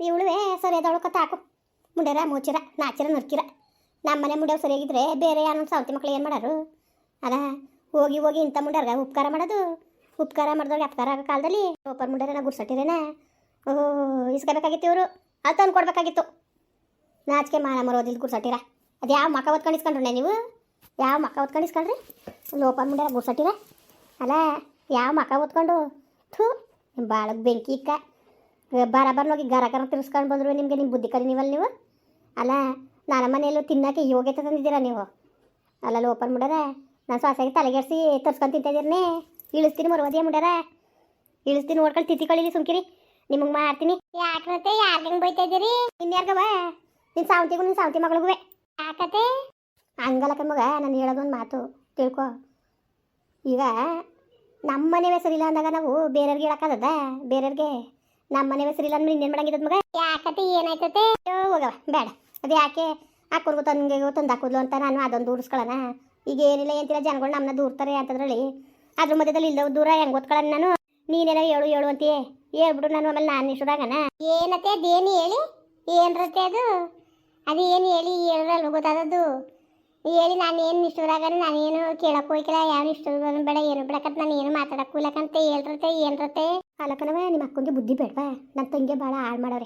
ಇವಳುವೆ ಸರಿ ಕತ್ತ ಹಾಕು. ಮುಂಡ್ಯಾರ ಮೂಚಿರ ನಾಚಿರ, ನರ್ಕಿರ. ನಮ್ಮನೆ ಮುಂಡೆ ಸರಿಯಾಗಿದ್ರೆ ಬೇರೆ ಯಾರು ಸೌತಿ ಮಕ್ಳು ಏನು ಮಾಡಾರು? ಅದ, ಹೋಗಿ ಹೋಗಿ ಇಂಥ ಮುಂಡ್ಯಾರ್ಗ ಉಪಕಾರ ಮಾಡೋದು? ಉಪಕಾರ ಮಾಡಿದವ್ರಿಗೆ ಅಪಕಾರ ಆಗೋ ಕಾಲದಲ್ಲಿ ಒಬ್ಬರ ಮುಂಡ್ಯಾರ ಗುರ್ಸಟ್ಟಿರೇನ ಓಹೋ, ಇಸ್ಕೋಬೇಕಾಗಿತ್ತು ಇವರು. ಅದು ತಂದು ಕೊಡಬೇಕಾಗಿತ್ತು. ನಾಚಿಕೆ ಮಾನ ಮರೋದಿಲ್ಲ ಗುಡ್ಸಟ್ಟಿರ ಅದು ಯಾವ ಮಕ್ಕ ಇಸ್ಕೊಂಡ್ರೆ ನೀವು? ಯಾವ ಮಕ್ಕ ಹೊತ್ಕೊಂಡಿಸ್ಕೊಂಡ್ರಿ? ಲೋಪರ್ ಮುಂಡ್ಯಾರ ಗುಡ್ಸಟ್ಟಿರ ಅಲ್ಲ, ಯಾವ ಮಕ್ಕ ಹೊತ್ಕೊಂಡು? ಥೂ ಭಾಳ ಬೆಂಕಿ ಇಕ್ಕ. ಬಾರ ಬಾರ ಹೋಗಿ ಗರ ಗರ ತಿರ್ಸ್ಕೊಂಡು ಬಂದ್ರು ನಿಮಗೆ ನಿಮ್ಮ ಬುದ್ಧಿ ಕಲಿ ನೀವಲ್ಲ ನೀವು? ಅಲ್ಲ ನಾನು ಮನೆಯಲ್ಲೂ ತಿನ್ನಕ್ಕೆ ಯೋಗ್ಯತೆ ತಂದಿದ್ದೀರಾ ನೀವು? ಅಲ್ಲಲ್ಲಿ ಓಪನ್ ಮುಡ್ಯಾರ? ನಾನು ಶ್ವಾಸಾಗಿ ತಲೆಗೆಡ್ಸಿ ತರ್ಸ್ಕೊಂಡು ತಿಂತಿದ್ದೀರನೇ ಇಳಿಸ್ತೀನಿ ಮರುವದೇ ಮುಡ್ಯಾರ. ಇಳಿಸ್ತೀನಿ ನೋಡ್ಕೊಂಡು ತಿತಿ ಕಳೀಲಿ ಸುಮ್ಕಿರಿ. ನಿಮಗೆ ಮಾಡ್ತೀನಿ. ಯಾಕೆ ಯಾರಿಗೆ ಬೈತಾ ಇದ್ದೀರಿ? ಇನ್ಯಾರ್ಗವ ನಿನ್ನ ಸಾವಂತಿಗೂ ನಿನ್ನ ಸಾವಂತಿ ಮಗಳಿಗೂ ಯಾಕತೆ ಹಂಗಲ್ಲ ಮಗ ನಾನು ಹೇಳೋದೊಂದು ಮಾತು ತಿಳ್ಕೊ. ಈಗ ನಮ್ಮ ಮನೆ ಸರಿಲ್ಲ ಅಂದಾಗ ನಾವು ಬೇರೆಯವ್ರಿಗೆ ಹೇಳೋಕ್ಕಾಗದ ಬೇರೆಯವ್ರಿಗೆ? ನಮ್ಮ ಮನೆ ಸರಿಲ್ಲ ಅಂದ್ರೆ ಇನ್ನೇನು ಮಾಡಂಗಿದ್ದದ ಮಗ? ಯಾಕತಿ ಏನಾಯ್ತತೆ? ಹೋಗವ ಬೇಡ. ಅದು ಯಾಕೆ? ಹಾಕೊಡ್ಗು ತಂಗೆ ತಂದು ಹಾಕೋದ್ಲು ಅಂತ ನಾನು ಅದೊಂದು ದೂರಿಸ್ಕೊಳ್ಳೋಣ ಈಗ ಏನಿಲ್ಲ ಏನಿಲ್ಲ ಜನಗಳು ನಮ್ಮನ್ನ ದೂರ್ತಾರೆ ಅಂತದ್ರಲ್ಲಿ. ಅದ್ರ ಮಧ್ಯದಲ್ಲಿ ಇಲ್ಲ ದೂರ ಹೆಂಗ್ ಓದ್ಕೊಳ್ಳೋಣ ನಾನು? ನೀನೇನೋ ಹೇಳು ಹೇಳು ಅಂತೀ ಹೇಳ್ಬಿಡು ನಾನು ಆಮೇಲೆ ನಾನು ಇಷ್ಟದಾಗನ ಏನತ್ತೆ ಅದೇನು ಹೇಳಿ? ಏನ್ರತ್ತೆ ಅದು? ಅದು ಏನು ಹೇಳಿ ಹೇಳಿರಲ್ವ ಗೊತ್ತಾದದ್ದು? ಹೇಳಿ ನಾನು ಏನು ಇಷ್ಟದಾಗ ನಾನೇನು ಕೇಳಕ್ಕೆ ಹೋಗಿಲ್ಲ ಯಾವ ಇಷ್ಟ ಬೇಡ ಏನು ಬೇಡಕಂತ ನಾನು ಏನು ಮಾತಾಡಕ್ಕೆ ಹೋಗ್ಲಕ್ಕಂತ ಹೇಳ್ರತ್ತೆ ಏನ್ರತೆ ಅಲ್ಲಕನವ ನಿಮ್ಮ ಅಕ್ಕಂಗೆ ಬುದ್ಧಿ ಬೇಡವಾ? ನನ್ನ ತಂಗಿ ಭಾಳ ಹಾಳು ಮಾಡೋರೆ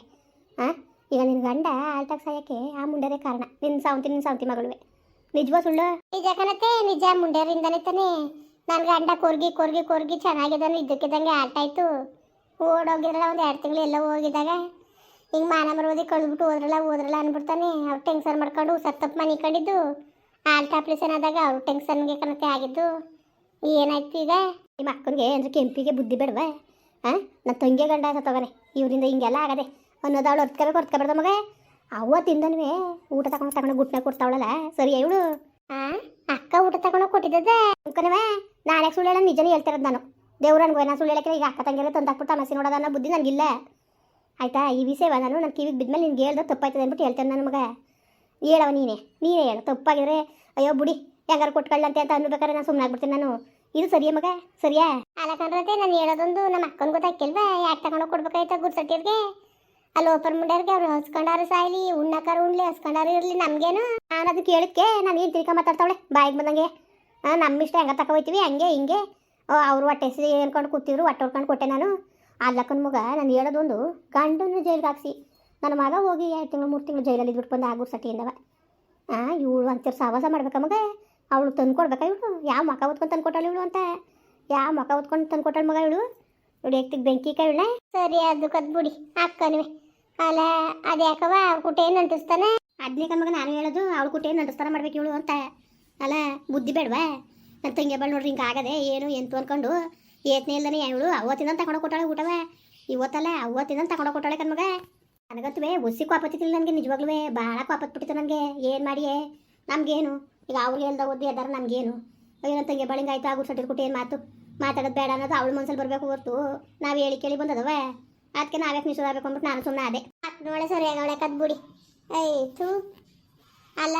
ಹಾಂ ಈಗ ನಿನ್ನ ಗಂಡ ಆಲ್ಟಾಗ ಸಾಯಕ್ಕೆ ಆ ಮುಂಡರೇ ಕಾರಣ. ನಿನ್ನ ಸಾವಂತಿ ನಿನ್ನ ಸಾವಂತಿ ಮಗಳುವೆ. ನಿಜವಾ ಸುಳ್ಳು? ನಿಜ ಕಣತೆ ನಿಜ ಮುಂಡ್ಯರಿಂದನೇ ತಾನೇ. ನನ್ನ ಗಂಡ ಕೊರ್ಗಿ ಕೊರ್ಗಿ ಕೊರ್ಗಿ ಚೆನ್ನಾಗಿದ್ದಾನೆ ಇದ್ದಕ್ಕಿದ್ದಂಗೆ ಆಲ್ಟಾಯ್ತು ಓಡೋಗಿರಲ್ಲ ಒಂದು ಎರಡು ತಿಂಗಳು ಎಲ್ಲ ಹೋಗಿದ್ದಾಗ. ಹಿಂಗೆ ಮಾನ ಮರೋದಿ ಕಳ್ದ್ಬಿಟ್ಟು ಹೋದ್ರಲ್ಲ ಓದ್ರಲ್ಲ ಅಂದ್ಬಿಡ್ತಾನೆ ಅವ್ರು ಟೆನ್ಷನ್ ಮಾಡ್ಕೊಂಡು ಸತ್ತಪ್ಪ ಮನೆ ಕಂಡಿದ್ದು. ಆಲ್ಟ್ ಆಪ್ರೇಷನ್ ಆದಾಗ ಅವ್ರು ಟೆನ್ಷನ್ಗೆ ಕಣತೆ ಆಗಿದ್ದು. ಏನಾಯ್ತು ಈಗ? ನಿಮ್ಮ ಅಕ್ಕನಿಗೆ ಅಂದ್ರೆ ಕೆಂಪಿಗೆ ಬುದ್ಧಿ ಬೇಡವಾ? ಹಾಂ ನನ್ನ ತಂಗಿ ಗಂಡ ಸತ್ತೋಗನೆ ಇವರಿಂದ ಹಿಂಗೆಲ್ಲ ಆಗದೆ. ಅನ್ನೋದು ಅವಳು ಹೊರ್ತ್ಕೋಬೇಕು ಹೊರ್ತ್ಕೋಬಾರ್ದು ಮಗ. ಅವ್ವ ತಿಂದನ್ವೇ ಊಟ ತಗೊಂಡು ತಗೊಂಡು ಗುಟ್ನ ಕೊಡ್ತಾವಳಲ್ಲ. ಸರಿ ಇವಳು? ಹಾಂ ಅಕ್ಕ ಊಟ ತಗೊಂಡು ಕೊಟ್ಟಿದ್ದದ ಅಂಕನವೇ ನಾಳೆ ಸುಳ್ಳು ಹೇಳ ನಿಜನೇ ಹೇಳ್ತಿರೋದು ನಾನು. ದೇವ್ರ ಅನ್ಗೋ ನಾನು ಸುಳ್ಳು ಹೇಳಕ್ಕೆ ಈಗ ಅಕ್ಕ ತಂಗಿರೋ ತಂದಾಕ್ಬಿಟ್ಟು ಅಮಸಿ ನೋಡೋದು ಅನ್ನೋ ಬುದ್ಧಿ ನನಗಿಲ್ಲ. ಆಯ್ತಾ ಈ ವಿಷಯವ ನಾನು ನನ್ನ ಕಿವಿಗೆ ಬಿದ್ಮೇಲೆ ನಿನ್ಗೆ ಹೇಳ್ದೆ ತಪ್ಪಾಯ್ತದೆ ಅಂದ್ಬಿಟ್ಟು ಹೇಳ್ತೇನೆ ನನ್ನ ಮಗ. ಹೇಳವ ನೀನೇ ನೀನೇ ಹೇಳು. ತಪ್ಪಾಗಿದ್ರೆ ಅಯ್ಯೋ ಬುಡಿ ಹೆಂಗಾರು ಕೊಟ್ಕೊಳ್ಳಂತೆ ಅಂತ ಅನ್ಬೇಕಾದ್ರೆ ನಾನು ಸುಮ್ಮನೆ ಆಗ್ಬಿಡ್ತೀನಿ ನಾನು. ಇದು ಸರಿಯಾ ಮಗ? ಸರಿಯಾ? ಕಣ್ರತೆ ನಾನು ಹೇಳೋದೊಂದು ನಮ್ಮ ಅಕ್ಕನ ಗೊತ್ತಾಕಿಲ್ವಾ ಯಾಕೆ ತಗೊಂಡು ಕೊಡ್ಬೇಕಾಯ್ತ ಗುರ್ಸಟ್ಟಿರ್ಗೆ ಅಲ್ಲಿ ಓಪನ್ ಮುಂಡ್ಯಾರ್ಗೆ ಅವ್ರು ಹಸ್ಕೊಂಡಾರು ಸಾಯ್ಲಿ ಉಣ್ಣಕಾರ ಉಣ್ಲಿ, ಹಸ್ಕೊಂಡಾರು ಇರಲಿ ನಮಗೇನು? ನಾನು ಅದು ಕೇಳಿದ್ಕೆ ನಾನು ಏನು ತಿರ್ಕ ಮಾತಾಡ್ತಾವಳೆ? ಬಾಯಿಗೆ ಬಂದಂಗೆ. ನಮ್ಮ ಇಷ್ಟ ಹೆಂಗೆ ತಗೋ ಹೋಯ್ತೀವಿ ಹಂಗೆ. ಹಿಂಗೆ ಅವ್ರು ಹೊಟ್ಟೆ ಹೇಳ್ಕೊಂಡು ಕೂತಿದ್ರು, ಹೊಟ್ಟೆ ಹೊಡ್ಕೊಂಡು ಕೊಟ್ಟೆ ನಾನು. ಅಲ್ಲಕ್ಕನ ಮಗ, ನಾನು ಹೇಳೋದೊಂದು ಗಂಡನ ಜೈಲಿಗೆ ಹಾಕ್ಸಿ. ನನ್ನ ಮಗ ಹೋಗಿ ಎರಡು ತಿಂಗಳು, ಮೂರು ತಿಂಗಳು ಜೈಲಲ್ಲಿ ಇದ್ಬಿಟ್ಟು ಬಂದು ಆಗು ಸಟಿಯಿಂದವ ಹಾಂ ಇವಳು ಅಂತೀರ ಸಾವಾಸ ಮಾಡ್ಬೇಕ ಮಗ? ಅವಳು ತಂದು ಕೊಡ್ಬೇಕಾ ಇವಳು? ಯಾವ ಮಕ ಹೊತ್ಕೊಂಡು ತಂದು ಕೊಟ್ಟಾಳ ಇವಳು ಅಂತ? ಯಾವ ಮಕ ಹೊತ್ಕೊಂಡು ತಂದು ಕೊಟ್ಟಾಳ ಮಗ ಇವಳು? ಇವಳು ಎಕ್ತಿಗೆ ಬೆಂಕಿ ಕೈವಳೆ ಸರಿ, ಅದು ಕದ್ಬಿಡಿ. ಅಕ್ಕನಿವೆ ಅಲ್ಲ ಅದು ಯಾಕವ ಕುಟ್ಟ ಏನು ನಂಟಿಸ್ತಾನೆ? ಅದನ್ನೇ ಮಗ ನಾನು ಹೇಳೋದು, ಅವಳು ಕುಟ ಏನು ಅಂಟಿಸ್ತಾನೆ ಮಾಡ್ಬೇಕು ಇವಳು ಅಂತ. ಅಲ್ಲ, ಬುದ್ಧಿ ಬೇಡವಾ? ನನ್ನ ತಂಗಿ ಬಳ ನೋಡ್ರಿ, ಹಿಂಗೆ ಆಗದೆ, ಏನು, ಎಂತು ಅನ್ಕೊಂಡು. ಏತ್ನೇ ಇಲ್ಲನೇ ಇವಳು? ಅವತ್ತಿಂದ ತಗೊಂಡು ಕೊಟ್ಟಾಳೆ ಊಟವ. ಇವತ್ತಲ್ಲ, ಅವತ್ತಿಂದ ತಗೊಂಡು ಕೊಟ್ಟಾಳೆ ಕಣ್ಮಗ. ನನಗಂತುವೆ ಒಸಿ ಕೋಪತ್ತಿಲ್ಲ ನನಗೆ ನಿಜವಾಗ್ಲೂ ಭಾಳ ಕೋಪತ್ಬಿಟ್ಟಿತ್ತು ನನಗೆ. ಏನು ಮಾಡಿಯೇ? ನಮಗೇನು? ಈಗ ಅವ್ರು ಹೇಳ್ದ ಓದಿ ಅದಾರ ಅಯ್ಯೋ, ನನ್ನ ತಂಗಿ ಬಳಿಂಗ ಆಯ್ತು ಆಗು ಸಟ್ಟಿರ್ಕೊಟ್ಟು ಏನು ಮಾತು? ಮಾತಾಡೋದು ಬೇಡ ಅನ್ನೋದು ಅವಳು ಮನ್ಸಲ್ಲಿ ಬರಬೇಕು ಹೊರ್ತು. ನಾವು ಹೇಳಿ ಕೇಳಿ ಬಂದದವ? ಅದಕ್ಕೆ ನಾವ್ಯಾಕೆ ಆಗ್ಬೇಕು ಅಂದ್ಬಿಟ್ಟು ನಾನು ಸುಮ್ಮನೆ ಅದೇ ನೋಳೆ ಸರಿ ಅವಳೆ ಕದ್ಬಿಡಿ ಆಯ್ತು. ಅಲ್ಲ,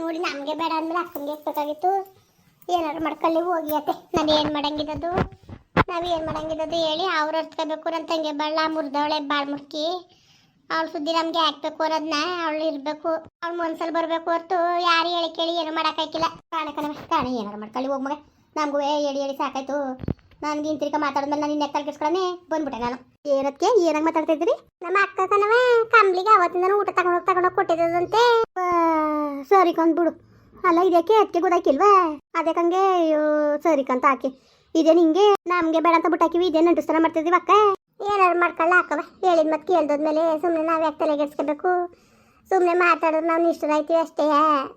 ನೋಡಿ, ನಮಗೆ ಬೇಡ ಅಂದ್ಮೇಲೆ ಅಕ್ಕನಿಗೆ ಬೇಕಾಗಿತ್ತು ಏನಾರು ಮಾಡ್ಕೊಳ್ಳಿ, ಹೋಗಿ ಅತ್ತೆ. ನಾನು ಏನು ಮಾಡಂಗಿದ್ದದು? ನಾವು ಏನು ಮಾಡಂಗಿದ್ದದು ಹೇಳಿ, ಅವ್ರು ಅರ್ತ್ಕೋಬೇಕು ನನ್ನ ತಂಗಿ ಬಳ್ಳ ಮುರಿದವಳೆ, ಬಾಳ್ ಮುರ್ಕಿ ಅವಳ ಸುದ್ದಿ ನಮ್ಗೆ ಹಾಕ್ಬೇಕು ಅನ್ನೋದನ್ನ ಅವಳು ಇರಬೇಕು. ಅವಳು ಮನ್ಸಲ್ಲಿ ಬರಬೇಕು ಹೊರ್ತು ಯಾರು ಹೇಳಿ ಕೇಳಿ ಏನು ಮಾಡೋಕ್ಕಾಗಿಲ್ಲ ಕಾಣೆ ಕಣವೆ ಕಾಣ ಏನಾರು ಮಾಡ್ಕೊಳ್ಳಿ ಹೋಗ್ ಮಗ. ನಮಗೂ ಹೇಳಿ ಹೇಳಿ ಸಾಕಾಯ್ತು. ನನಗೆ ಇಂತಿರಿಕ ಮಾತಾಡಿದ್ಮೇಲೆ ನಾನು ಇನ್ನೆಕ್ಕ ಕಿಸ್ಕೊಳನೆ ಬಂದ್ಬಿಟ್ಟೆ ನಾನು. ಏನಕ್ಕೆ ಏನಾಗ ಮಾತಾಡ್ತಾ ಇದ್ರಿ ನಮ್ಮ ಅಕ್ಕ ಕಣವ ಕಂಬ್ಲಿಗೆ ಅವತ್ತಿಂದ ಊಟ ತಗೊಂಡೋಗಿ ತಗೊಂಡೋಗಿ ಕೊಟ್ಟಿದ್ದದಂತೆ. ಸರಿ ಕಂದ್ಬಿಡು ಅಲ್ಲ ಇದಕ್ಕೆ ಅದಕ್ಕೆ ಗೊತ್ತಾಕಿಲ್ವಾ? ಅದಕ್ಕಂಗೆ ಅಯ್ಯೋ ಸರಿ ಕಂತ ಹಾಕಿ ಇದೇನು ಹಿಂಗೆ ನಮಗೆ ಬೇಡ ಅಂತ ಬಿಟ್ಟು ಹಾಕಿವಿ ಇದೇನು ಅಂಟಿಸ್ತಾನ ಮಾಡ್ತಿದ್ದೀವಿ ಅಕ್ಕ. ಏನಾದ್ರು ಮಾಡ್ಕೊಳ್ಳ ಹಾಕವ ಹೇಳಿದ ಮತ್ತೆ ಕೇಳ್ದೋದ್ಮೇಲೆ ಸುಮ್ಮನೆ ನಾವು ಯಾಕೆ ತಲೆಗೆಡ್ಸ್ಕೋಬೇಕು? ಸುಮ್ಮನೆ ಮಾತಾಡೋದು ನಾವು ನಿಷ್ಠರಾಯ್ತೀವಿ ಅಷ್ಟೇ.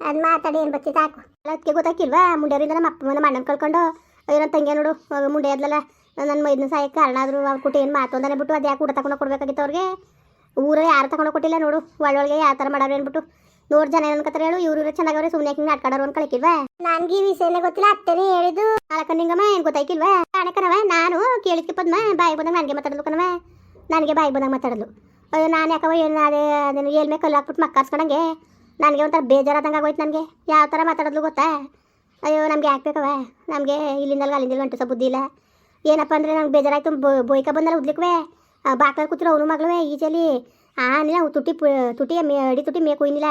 ಅದು ಮಾತಾಡಿ ಏನು ಬರ್ತಿತ್ತು ಹಾಕು. ಅದಕ್ಕೆ ಗೊತ್ತಾಕಿಲ್ವಾ? ಮುಂಡೆಯರಿಂದ ನಮ್ಮ ಅಪ್ಪ ನಮ್ಮ ಅಣ್ಣನ ಕಳ್ಕೊಂಡು ಅಯ್ಯೋ ನನ್ನ ತಂಗಿ ನೋಡು ಮುಂಡೆ ಅದ್ಲಲ್ಲ ನನ್ನ ಮೈದನ ಸಾಯಕ್ಕೆ ಕಾರಣ ಆದ್ರು ಅವ್ರು ಕುಟಿ ಏನು ಮಾತೊಂದನೆ ಬಿಟ್ಟು ಅದು ಯಾಕೆ ಊಟ ತಗೊಂಡು ಕೊಡ್ಬೇಕಾಗಿತ್ತು ಅವ್ರಿಗೆ? ಊರಲ್ಲಿ ಯಾರು ತಗೊಂಡು ಕೊಟ್ಟಿಲ್ಲ ನೋಡು ಒಳ್ಳೊಳಗೆ ಯಾವ ಥರ ಮಾಡೋರು ಏನ್ಬಿಟ್ಟು ನೋಡ್ ಜನ ಅನ್ಕತ್ತಾರ ಹೇಳು ಇವ್ರು ಇವ್ರು ಚೆನ್ನಾಗವ್ರೆ ಸುಮ್ಮನೆ ಹಿಂಗೆ ನಾಟ್ಕಾಡೋರು ಅನ್ಕೊಳಕಿಲ್ವಾ? ನನ್ಗೆ ಈ ವಿಷಯನೇ ಗೊತ್ತಿಲ್ಲ ಅತ್ತೇನೆ ಹೇಳಿದ್ದು. ಅಳಕ ನಿಂಗಮ್ಮ ಏನು ಗೊತ್ತಾಯ್ಕಿಲ್ವಾ? ಕಾಣಕನವ? ನಾನು ಕೇಳಿದ್ಕೆ ಪದ್ಮ, ಬಾಯಿ ಬಂದಂಗೆ ನನಗೆ ಮಾತಾಡಲು ಕಣವ. ನನಗೆ ಬಾಯಿ ಬಂದಂಗೆ ಮಾತಾಡಲು. ಅಯ್ಯೋ, ನಾನು ಯಾಕವ ಏನು ಅದೇ ಅದನ್ನು ಏಳ್ಮೆ ಕಲ್ಲು ಹಾಕ್ಬಿಟ್ಟು ಮಕ್ಕಾರ್ಸ್ಕೊಂಡಂಗೆ? ನನಗೆ ಒಂಥರ ಬೇಜಾರಾದಂಗೆ ಆಗೋಯ್ತು ನನಗೆ. ಯಾವ ಥರ ಮಾತಾಡೋದು ಗೊತ್ತಾ? ಅಯ್ಯೋ, ನಮಗೆ ಹಾಕ್ಬೇಕವ ನಮಗೆ ಇಲ್ಲಿಂದ ಅಲ್ಲಿಂದ ಗಂಟು ಸಹ ಬುದ್ಧಿ ಇಲ್ಲ. ಏನಪ್ಪ ಅಂದರೆ ನಂಗೆ ಬೇಜಾರಾಯ್ತು. ಬೋಯ್ಕ ಬಂದಲ್ಲ ಉದ್ಲಿಕ್ವೆ. ಬಾಕಲ್ಲಿ ಕೂತಿರೋ ಅವನು ಮಗಳುವೆ ಈಜಲ್ಲಿ ಆನಿಲ್ಲ ತುಟಿ ಪು ತುಟಿಯ ಮೇ, ಅಡಿ ತುಟಿ ಮೇ ಕುಯ್ನಿಲ್ಲ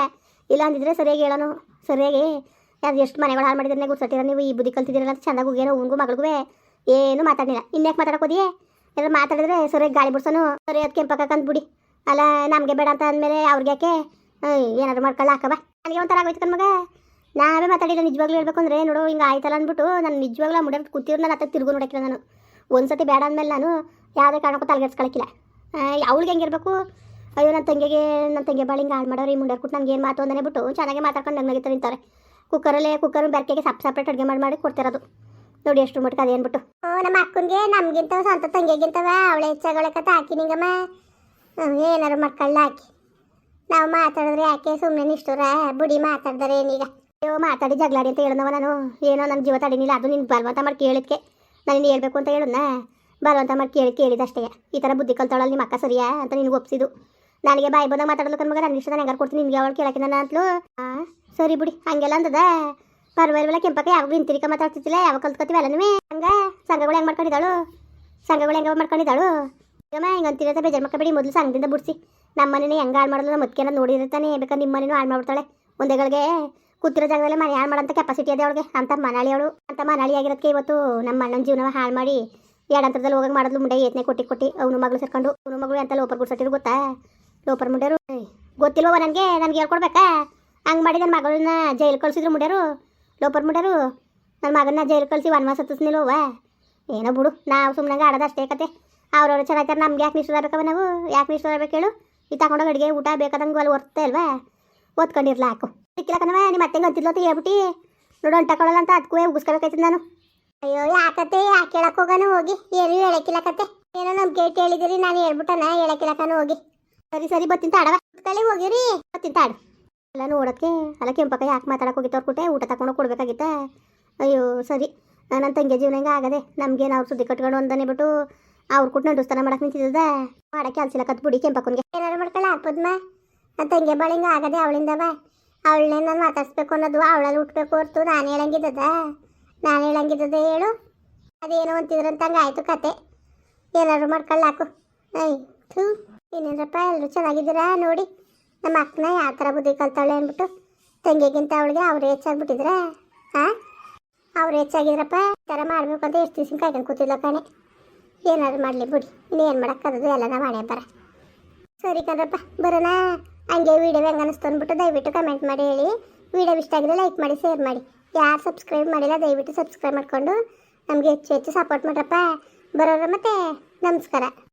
ಇಲ್ಲ ಅಂದಿದ್ರೆ ಸರಿಯಾಗಿ ಹೇಳೋನು. ಸರಿಯಾಗಿ. ಯಾರು ಎಷ್ಟು ಮನೆಗಳು ಹಾಳು ಮಾಡಿದ್ರೆ ಗುರ್ಸಟ್ಟಿರ ನೀವು? ಈ ಬುದ್ಧಿ ಕಲ್ತಿದ್ದೀರಲ್ಲ ಚೆನ್ನಾಗಿ ಹೋಗ್ಯಾರ ಅವ್ನಿಗೂ ಮಗಳಿಗೂ ಏನು ಮಾತಾಡಲಿಲ್ಲ. ಇನ್ಯಾಕೆ ಮಾತಾಡಕೋದಿ ಏನಾದ್ರು ಮಾತಾಡಿದ್ರೆ ಸರಿಯಾಗಿ ಗಾಳಿ ಬಿಡ್ಸೋನು ಸರಿ ಅದು ಕಂತ ಬಿಡಿ. ಅಲ್ಲ, ನಮಗೆ ಬೇಡ ಅಂತ ಅಂದಮೇಲೆ ಅವ್ರಿಗೆ ಯಾಕೆ? ಏನಾದರೂ ಮಾಡ್ಕೊಳ್ಳ ಹಾಕಬ ನನಗೆ ಒಂಥರ ಆಗೋಯ್ತು ಕಣ್ಮಗ ನಾವೇ ಮಾತಾಡಿಲ್ಲ, ನಿಜವಾಗ್ಲೂ ಹೇಳ್ಬೇಕು ಅಂದರೆ, ನೋಡು, ಹಿಂಗೆ ಆಯ್ತಲ್ಲ ಅಂದ್ಬಿಟ್ಟು ನಾನು ನಿಜವಾಗ್ಲೂ ಮುಡ ಕೂತಿರೋ ನಾನು ಅತ್ತ ತಿರುಗು ನೋಡಕ್ಕಿಲ್ಲ ನಾನು. ಒಂದ್ಸತಿ ಬೇಡ ಅಂದಮೇಲೆ ನಾನು ಯಾವುದೇ ಕಾರಣಕ್ಕೂ ತಲೆಗೆಡ್ಸ್ಕೊಳಕ್ಕಿಲ್ಲ ಅವಳಿಗೆ ಹೆಂಗಿರ್ಬೇಕು ಅಯ್ಯೋ ನನ್ನ ತಂಗಿಗೆ ನನ್ನ ತಂಗಿ ಬಾಳಿ ಹಿಂಗೆ ಹಾಳು ಮಾಡೋರು ಈ ಮುಂಡರ್ ಕೊಟ್ಟು ನನಗೆ ಏನು ಮಾತು ಅಂದನೆ ಬಿಟ್ಟು ಚೆನ್ನಾಗಿ ಮಾತಾಡ್ಕೊಂಡು ನಂಗೆ ನಗಿತಾರೆ ನಿಂತಾರೆ ಕುಕ್ಕರಲ್ಲೇ, ಕುಕ್ಕರ್ ಬೆರಕೆಗೆ ಸಪ್ ಸಪ್ರೇಟ್ ಅಡುಗೆ ಮಾಡಿ ಮಾಡಿ ಕೊಡ್ತಿರೋದು. ನೋಡಿ ಎಷ್ಟು ಮಟ್ಟ ಅದೇನ್ಬಿಟ್ಟು ಓ, ನಮ್ಮ ಅಕ್ಕನಿಗೆ ನಮ್ಗಿಂತ ಸ್ವಂತ ತಂಗಿಗಿಂತವ, ಅವಳೆ ಹೆಚ್ಚಾಗಳೆ ಕತೆ ಹಾಕಿ ನಿಂಗಮ್ಮ ಏನಾರು ಮಕ್ಕಳನ್ನ ಹಾಕಿ. ನಾವು ಮಾತಾಡಿದ್ರೆ ಯಾಕೆ ಸುಮ್ಮನೆ ಇಷ್ಟರ ಬುಡಿ ಮಾತಾಡ್ದಾರೆ ಏನೀಗ ಅಯ್ಯೋ, ಮಾತಾಡಿ ಜಗಳಾಡಿ ಅಂತ ಹೇಳಿದವ ನಾನು. ಏನೋ ನನ್ನ ಜೀವ ತಡಿನಿಲ್ಲ, ಅದು ನಿನ್ನ ಬಲವಂತ ಮಾಡಿ ಕೇಳಿದ್ಕೆ ನಾನು ಹೇಳ್ಬೇಕು ಅಂತ ಹೇಳೋಣ ಬಲವಂತ ಮಾಡಿ ಕೇಳಿ ಕೇಳಿದಷ್ಟೇ. ಈ ಥರ ಬುದ್ಧಿ ಕಲ್ತಾಳಲ್ಲ ನಿಮ್ಮ ಅಕ್ಕ ಸರಿಯಾ ಅಂತ ನಿನಗೆ ಒಪ್ಸಿದ್ದು. ನನಗೆ ಬಾಯಿ ಬಂದಾಗ ಮಾತಾಡಲು ಕನ್ಮಗ ನನ್ನ ಇಷ್ಟ, ನಾನು ಕೊಡ್ತೀನಿ ನಿಮಗೆ ಅವಳು ಕೇಳಕ್ಕೆ ನಾನು ಅಂತಲೂ ಹಾಂ ಸರಿ ಬಿಡಿ, ಹಂಗೆಲ್ಲ ಅಂದದ. ಪರವಾಗಿಲ್ಲ ಕೆಂಪಕ್ಕ ಯಾವಾಗ ಹಿಂತಿರಿಕ ಮಾತಾಡ್ತಿದ್ದಿಲ್ಲ ಯಾವಾಗ ಕಲ್ತ್ಕೊತೀವಿ ಅಲ್ಲನೂ ಹಂಗ ಸಂಘಗಳು ಹೆಂಗೆ ಮಾಡ್ಕೊಂಡಿದ್ದಾಳು? ಸಂಘಗಳು ಹೆಂಗೆ ಮಾಡ್ಕೊಂಡಿದ್ದಾಳು? ಈಗಮ್ಮ ಹಿಂಗೆ ಅಂತಿರತ್ತೆ ಬೇಜಾರು ಮಕ್ಕಬೇಡಿ ಮೊದಲು ಸಂಘದಿಂದ ಬಿಡಿಸಿ. ನಮ್ಮ ಮನೇನೆ ಹೆಂಗೆ ಹಾಳು ಮಾಡೋದು ಮತ್ಕೇನ ನೋಡಿರ್ತಾನೆ, ಬೇಕಾದ್ರೆ ನಿಮ್ಮ ಮನೇನು ಹಾಳು ಮಾಡ್ಬಿಡ್ತಾಳೆ. ಒಂದೇಗಳಿಗೆ ಕೂತಿರೋ ಜಾಗದಲ್ಲಿ ಮನೆ ಹಾಳು ಮಾಡೋಂಥ ಕೆಪಾಸಿಟಿ ಇದೆ ಅವಳಿಗೆ. ಅಂತ ಮನಾಳಿ ಅವಳು. ಅಂತ ಮನಾಳಿ ಆಗಿರೋದಕ್ಕೆ ಇವತ್ತು ನಮ್ಮ ಅಣ್ಣನ ಜೀವನ ಹಾಳು ಮಾಡಿ ಎರಡಂತರದಲ್ಲಿ ಹೋಗಂಗೆ ಮಾಡೋದು ಮುಂಡೆ ಏತ್ನೆ ಕೊಟ್ಟಿ ಕೊಟ್ಟಿ ಅವನು ಮಗಳು ಸೇರ್ಕೊಂಡು. ಅವನು ಮಗಳು ಅಂತ ಲೋಪರ್ ಗುಡ್ಸಟ್ಟಿರು ಗೊತ್ತಾ? ಲೋಪರ್ ಮುಂಡ್ಯಾರು? ಗೊತ್ತಿಲ್ವ ನನಗೆ? ನನಗೆ ಹೇಳ್ಕೊಡ್ಬೇಕಾ? ಹಂಗೆ ಮಾಡಿ ನನ್ನ ಮಗಳನ್ನ ಜೈಲು ಕಳಿಸಿದ್ರು ಮುಂಡ್ಯಾರು. ಲೋಪರ್ ಮುಂಡ್ಯಾರು ನನ್ನ ಮಗನ್ನ ಜೈಲು ಕಳಿಸಿ ವನವಾಸ ಹತ್ತಿಸ್ನಿಲ್ವ ಏನೋ ಬಿಡು, ನಾವು ಸುಮ್ಮನೆ ಆಡೋದು ಅಷ್ಟೇ ಕತೆ. ಅವ್ರವ್ರು ಚೆನ್ನಾಗಿರ್ತಾರೆ ನಮ್ಗೆ ಯಾಕೆ ನಿಷ್ಠರಾಗಬೇಕವ ನಾವು? ಯಾಕೆ ನಿಷ್ಠರಾಗಬೇಕು ಹೇಳು? ಈ ತಗೊಂಡೋಗಿ ಅಡುಗೆ ಊಟ ಬೇಕಾದಂಗೆ ಅಲ್ಲಿ ಒರ್ತೆ ಅಲ್ವಾ? ಓದ್ಕೊಂಡಿರ್ಲ ಹಾಕು. ಸಿಕ್ಕಿಲ್ಲ ಕಣವ ನಿಮ್ಮ ಅತ್ತೆಗೆ ಅಂತಿದ್ಲು ಅಂತ ಹೇಳ್ಬಿಟ್ಟು. ನೋಡು ಅಂಟಕೊಳ್ಳಲ್ಲ ಅಂತ ಅದಕ್ಕೂ ಉಗಿಸ್ಕೊಬೇಕಾಯ್ತದ ನಾನು. ಅಯ್ಯೋ, ಯಾಕತ್ತೆ? ಯಾಕೆ ಹೇಳಕ್ ಹೋಗೋಣ ಹೋಗಿ. ಏನೂ ಹೇಳಕ್ಕಿಲ್ಲ ಕತೆ. ಏನೋ ನಮ್ಮ ಗೇಟ್ ಹೇಳಿದಿರಿ, ನಾನು ಹೇಳ್ಬಿಟ್ಟನ, ಹೇಳಕ್ಕಿಲ್ಲ ಹೋಗಿ. ಸರಿ ಸರಿ ಬತ್ತಿಂತ ಆಡವ ಹೋಗಿರಿ ಬತ್ತಿಂತ ತಾಡು. ಎಲ್ಲ ನೋಡಕ್ಕೆ ಅಲ್ಲ ಕೆಂಪಕ್ಕ ಯಾಕೆ ಮಾತಾಡಕ್ಕೆ ಹೋಗಿತ್ತು ಕುಟೆ? ಊಟ ತಗೊಂಡು ಕೊಡ್ಬೇಕಾಗಿತ್ತ? ಅಯ್ಯೋ, ಸರಿ. ನನ್ನ ತಂಗಿ ಜೀವನ ಹಿಂಗೆ ಆಗದೆ? ನಮ್ಗೇನು ಅವ್ರು ಸುದ್ದಿ ಕಟ್ಕೊಂಡು ಅಂತಾನೆ ಬಿಟ್ಟು ಅವ್ರು ಕೊಟ್ಟು ನಡುಸ್ತಾನ ಮಾಡಕ್ಕೆ ನಿಂತಿದ್ದ ಮಾಡಕ್ಕೆ ಅಲ್ಸಿಲ್ಲ ಕತ್ ಬಿಡಿ ಕೆಂಪಕ್ಕನ್ಗೆ ಏನಾರು ಮಾಡ್ಕೊಳ್ಳ ಹಾಕ್ಬೋದ್ಮ ನನ್ನ ತಂಗಿ ಬಾಳ ಹಿಂಗೆ ಆಗದೆ ಅವಳಿಂದವ ಅವಳನ್ನೇ ನಾನು ಮಾತಾಡ್ಸ್ಬೇಕು ಅನ್ನೋದು ಅವಳಲ್ಲಿ ಹುಟ್ಬೇಕು ಹೊರ್ತು ನಾನು ಹೇಳಂಗಿದ್ದದ? ನಾನು ಹೇಳಂಗಿದ್ದದ ಹೇಳು? ಅದೇನೋ ಅಂತಿದ್ರಂತ ಹಂಗೆ ಆಯಿತು ಕತೆ. ಏನಾದ್ರು ಮಾಡ್ಕೊಳ್ಳ ಹಾಕು. ಥೂ. ಇನ್ನೇನಪ್ಪ ಎಲ್ಲರೂ ಚೆನ್ನಾಗಿದ್ದೀರಾ? ನೋಡಿ. ನಮ್ಮ ಅಕ್ಕನ ಯಾವ ಥರ ಬುದ್ಧಿ ಕಲ್ತಾಳೆ ಅಂದ್ಬಿಟ್ಟು ತಂಗಿಗಿಂತ ಅವಳಿಗೆ ಅವ್ರು ಹೆಚ್ಚಾಗ್ಬಿಟ್ಟಿದ್ರೆ ಹಾಂ ಅವ್ರು ಹೆಚ್ಚಾಗಿದ್ರಪ್ಪ, ಈ ಥರ ಮಾಡಬೇಕು ಅಂತ ಎಷ್ಟು ದಿವ್ಸ ಕಾಯ್ಕೊಂಡು ಕೂತಿಲ್ಲ ಕಣೆ. ಏನಾದ್ರು ಮಾಡಲಿ ಬಿಡಿ, ಇನ್ನೇನು ಮಾಡೋಕ್ಕದು ಎಲ್ಲ ಮಾಡೇ ಬರ. ಸರಿ ಕಣ್ರಪ್ಪ ಬರೋಣ. ಹಂಗೆ ವೀಡಿಯೋ ಹೆಂಗೆ ಅನಿಸ್ತು ಅಂದ್ಬಿಟ್ಟು ದಯವಿಟ್ಟು ಕಮೆಂಟ್ ಮಾಡಿ ಹೇಳಿ. ವೀಡಿಯೋ ಇಷ್ಟ ಆಗಿದ್ರೆ ಲೈಕ್ ಮಾಡಿ ಶೇರ್ ಮಾಡಿ. ಯಾರು ಸಬ್ಸ್ಕ್ರೈಬ್ ಮಾಡಿಲ್ಲ, ದಯವಿಟ್ಟು ಸಬ್ಸ್ಕ್ರೈಬ್ ಮಾಡಿಕೊಂಡು ನಮಗೆ ಹೆಚ್ಚು ಹೆಚ್ಚು ಸಪೋರ್ಟ್ ಮಾಡ್ರಪ್ಪ. ಬರೋರ ಮತ್ತೆ, ನಮಸ್ಕಾರ.